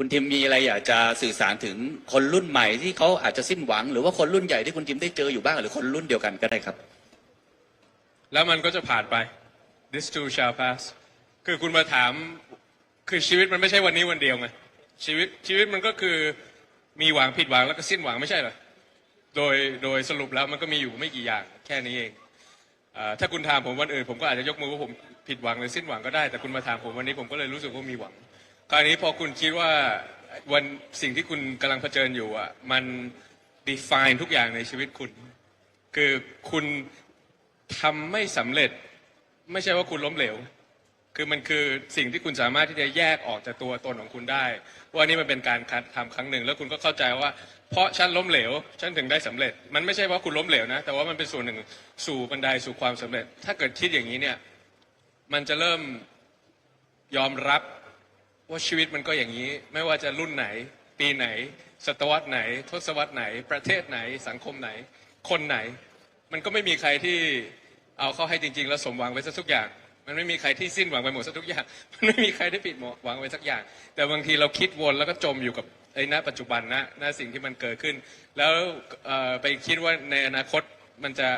คุณทิมมีอะไรอยากจะสื่อสารถึงคนรุ่นใหม่ที่เขาอาจจะสิ้นหวัง หรือว่าคนรุ่นใหญ่ที่คุณทิมได้เจออยู่บ้างหรือคนรุ่นเดียวกันก็ได้ครับ แล้วมันก็จะผ่านไป this too shall pass คือคุณมาถามคือชีวิตมันไม่ใช่วันนี้วันเดียวไงชีวิตชีวิตมันก็คือมีหวังผิดหวังแล้วก็สิ้นหวังไม่ใช่เหรอโดยโดยสรุปแล้วมันก็มีอยู่ไม่กี่อย่างแค่นี้เองอถ้าคุณถามผมวันอื่นผมก็อาจจะยกมือว่าผมผิดหวังหรือสิ้นหวังก็ได้แต่คุณมาถามผมวันนี้ผมก็เลยรู้สึกว่ามีหวัง คราวนี้พอคุณคิดว่าวันสิ่งที่คุณกำลังเผชิญอยู่อะมัน define ทุกอย่างในชีวิตคุณ คือคุณทำไม่สำเร็จ ไม่ใช่ว่าคุณล้มเหลว คือมันคือสิ่งที่คุณสามารถที่จะแยกออกจากตัวตนของคุณได้ ว่านี่มันเป็นการทำครั้งหนึ่ง แล้วคุณก็เข้าใจว่า เพราะฉันล้มเหลว ฉันถึงได้สำเร็จ มันไม่ใช่ว่าคุณล้มเหลวนะ แต่ว่ามันเป็นส่วนหนึ่งสู่บันไดสู่ความสำเร็จ ถ้าเกิดคิดอย่างนี้เนี่ย มันจะเริ่มยอมรับ ว่าชีวิตมันก็อย่างนี้ไม่ว่าจะรุ่นไหน ปีไหน ศตวรรษไหน ทศวรรษไหน ประเทศไหน สังคมไหน คนไหน มันก็ไม่มีใครที่เอาเข้าให้จริง ๆ แล้วสมหวังไปซะทุกอย่าง มันไม่มีใครที่สิ้นหวังไปหมดซะทุกอย่าง มันไม่มีใครได้ผิดหวังไปสักอย่าง แต่บางทีเราคิดวนแล้วก็จมอยู่กับไอ้ณปัจจุบันนะณสิ่งที่มันเกิดขึ้น แล้วไปคิดว่าในอนาคตมันจะ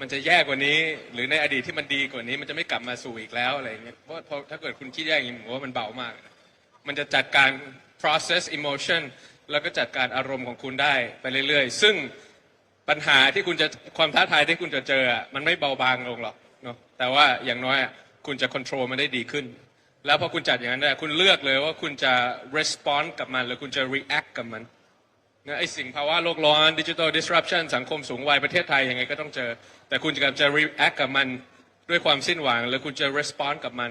มันจะแย่กว่านี้ หรือในอดีตที่มันดีกว่านี้ มันจะไม่กลับมาสู่อีกแล้วอะไรเงี้ยเพราะถ้าเกิดคุณคิดแย่อย่างนี้ผมว่ามันเบามาก มันจะจัดการ process emotion แล้วก็จัดการอารมณ์ของคุณได้ไปเรื่อยๆ ซึ่งปัญหาที่คุณจะความท้าทายที่คุณจะเจอมันไม่เบาบางลงหรอกเนาะแต่ว่าอย่างน้อยคุณจะ control มันได้ดีขึ้น แล้วพอคุณจัดอย่างนั้นได้คุณเลือกเลยว่าคุณจะ respond กับมัน หรือคุณจะ react กับมันนะไอสิ่งภาวะโลกร้อน digital disruption สังคมสูงวัยประเทศไทยยังไงก็ต้องเจอ แต่คุณจะจะ react กับมันด้วยความสิ้นหวัง หรือคุณจะ respond กับมัน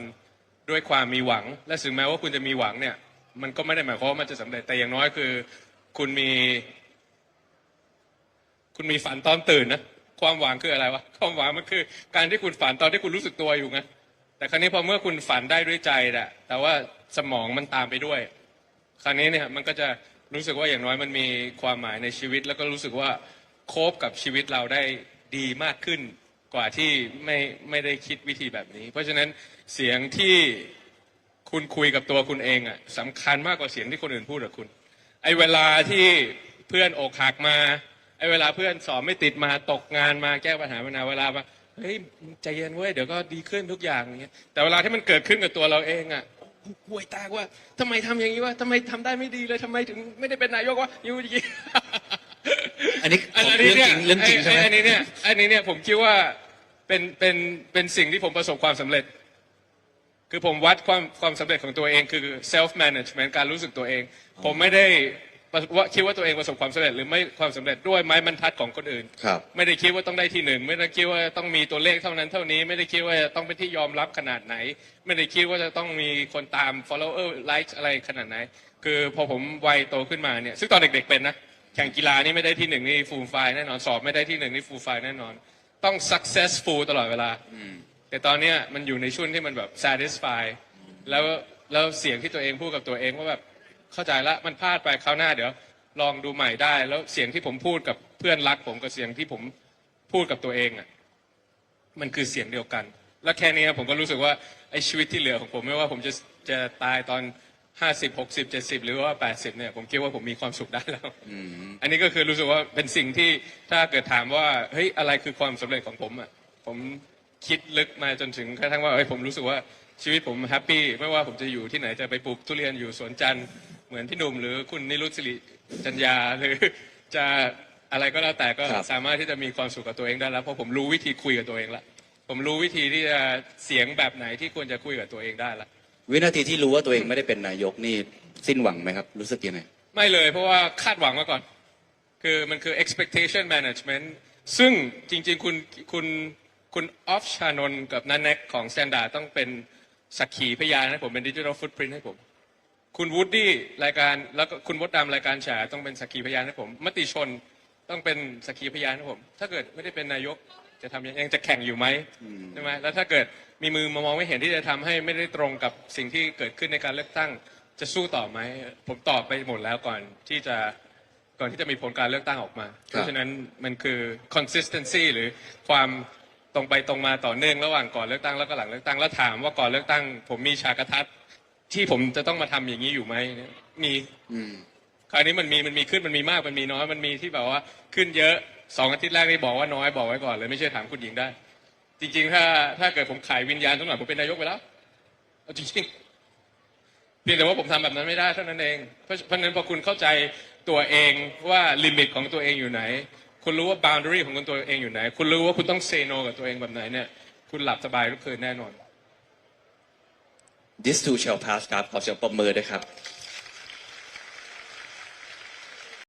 ด้วยความมีหวัง และถึงแม้ว่าคุณจะมีหวังเนี่ย มันก็ไม่ได้หมายความว่ามันจะสำเร็จแต่อย่างน้อยคือ คุณมี คุณมีฝันตอนตื่นนะความหวังคืออะไรวะความหวังมันคือ การที่คุณฝันตอนที่คุณรู้สึกตัวอยู่ไงแต่ครั้นี้พอเมื่อคุณฝันได้ด้วยใจแหละแต่ว่าสมองมันตามไปด้วย คราวนี้เนี่ยมันก็จะรู้สึกว่าอย่างน้อยมันมีความหมายในชีวิต แล้วก็รู้สึกว่าโคบกับชีวิตเราได้ดีมากขึ้น กว่าที่ไม่ไม่ได้คิดวิธีแบบนี้ เพราะฉะนั้นเสียงที่คุณคุยกับตัวคุณเองอะสำคัญมากกว่าเสียงที่คนอื่นพูดกับคุณ ไอ้เวลาที่เพื่อนอกหักมาไอ้เวลาเพื่อนสอบไม่ติดมาตกงานมาแก้ปัญหาปัญหาเวลามาเฮ้ยใจเย็นเว้ยเดี๋ยวก็ดีขึ้นทุกอย่างอย่างเงี้ยแต่เวลาที่มันเกิดขึ้นกับตัวเราเองอะห่วยตากว่าทำไมทำอย่างนี้วะทำไมทำได้ไม่ดีเลยทำไมถึงไม่ได้เป็นนายกวะอยู่อย่างงี้อันนี้อันเรื่องนี้จเนี่ยริงเรื่องจริงใช่ไหมไอ้อันนี้เนี่ยอันนี้เนี่ยผมคิดว่า เป็นเป็นเป็นสิ่งที่ผมประสบความสำเร็จ คือผมวัดความความสำเร็จของตัวเองคือ self management การรู้สึกตัวเอง ผมไม่ได้ประว่าคิดว่าตัวเองประสบความสำเร็จหรือไม่ความสำเร็จด้วยไม้บรรทัดของคนอื่น ครับ ไม่ได้คิดว่าต้องได้ที่หนึ่งไม่ได้คิดว่าต้องมีตัวเลขเท่านั้นเท่านี้ ไม่ได้คิดว่าจะต้องเป็นที่ยอมรับขนาดไหน ไม่ได้คิดว่าจะต้องมีคนตาม follower like อะไรขนาดไหน คือพอผมวัยโตขึ้นมาเนี่ยซึ่งตอนเด็กๆเป็นนะแข่งกีฬานี่ไม่ได้ที่หนึ่งนี่ฟูลไฟแน่นอนสอบไม่ได้ที่หนึ่งนี่ฟูลไฟแน่นอน ต้อง successful ตลอดเวลา แต่ตอนเนี้ยมันอยู่ในช่วงที่มันแบบ satisfy แล้วแล้วเสียงที่ตัวเองพูดกับตัวเองว่าแบบเข้าใจละมันพลาดไปคราวหน้าเดี๋ยว ลองดูใหม่ได้ แล้วเสียงที่ผมพูดกับเพื่อนรักผมกับเสียงที่ผมพูดกับตัวเองอะมันคือเสียงเดียวกัน แล้วแค่นี้ผมก็รู้สึกว่าไอ้ชีวิตที่เหลือของผมไม่ว่าผมจะจะตายตอน ห้าสิบหกสิบเจ็ดสิบหรือว่าแปดสิบเนี่ยผมคิดว่าผมมีความสุขได้แล้วอันนี้ก็คือรู้สึกว่าเป็นสิ่งที่ถ้าเกิดถามว่าเฮ้ยอะไรคือความสำเร็จของผมอะผมคิดลึกมาจนถึงกระทั่งว่าเฮ้ยผมรู้สึกว่าชีวิตผมแฮปปี้ไม่ว่าผมจะอยู่ที่ไหนจะไปปลูกทุเรียนอยู่สวนจันทร์เหมือนพี่หนุ่มหรือคุณนิรุตสิริจัญญาหรือจะอะไรก็แล้วแต่ก็ครับ สามารถที่จะมีความสุขกับตัวเองได้แล้วเพราะผมรู้วิธีคุยกับตัวเองละผมรู้วิธีที่จะเสียงแบบไหนที่ควรจะคุยกับตัวเองได้ละ วินาทีที่รู้ว่าตัวเองไม่ได้เป็นนายกนี่สิ้นหวังไหมครับ รู้สึกยังไงไม่เลยเพราะว่าคาดหวังมาก่อน คือมันคือ expectation management ซึ่งจริงๆ คุณคุณคุณออฟชานนกับนันแนกของ Standard ต้องเป็นสักขีพยานให้ผมเป็น digital footprint ให้ผม คุณวูดดี้รายการแล้วก็คุณมดดำรายการแฉต้องเป็นสักขีพยานให้ผม มติชนต้องเป็นสักขีพยานให้ผม ถ้าเกิดไม่ได้เป็นนายก จะทำยังยังจะแข่งอยู่ไหมใช่ไหมแล้วถ้าเกิดมีมือมามองไม่เห็นที่จะทำให้ไม่ได้ตรงกับสิ่งที่เกิดขึ้นในการเลือกตั้ง จะสู้ต่อไหมผมตอบไปหมดแล้วก่อนที่จะก่อนที่จะมีผลการเลือกตั้งออกมา เพราะฉะนั้นมันคือ consistency หรือความตรงไปตรงมาต่อเนื่องระหว่างก่อนเลือกตั้งแล้วก็หลังเลือกตั้งแล้วถามว่าก่อนเลือกตั้ง ผมมีฉากทัศน์ที่ผมจะต้องมาทำอย่างนี้อยู่ไหมเนี่ยมีอืมคราวนี้มันมีมันมีขึ้นมันมีมากมันมีน้อยมันมีที่แบบว่าขึ้นเยอะ สองอาทิตย์แรกนี่บอกว่าน้อยบอกไว้ก่อนเลยไม่เชื่อถามคุณหญิงได้ จริง ๆ ถ้าถ้าเกิดผมขายวิญญาณสักหน่อยผมเป็นนายกไปแล้วเอาจริงๆเพียงแต่ว่าผมทำแบบนั้นไม่ได้เท่านั้นเอง เพราะเพราะนั้นพอคุณเข้าใจตัวเองว่าลิมิตของตัวเองอยู่ไหน คุณรู้ว่า boundary ของคุณตัวเองอยู่ไหน คุณรู้ว่าคุณต้อง say no กับตัวเองแบบไหนเนี่ย คุณหลับสบายทุกคืนแน่นอน this too shall pass ครับขอเสียงปรบมือด้วยครับ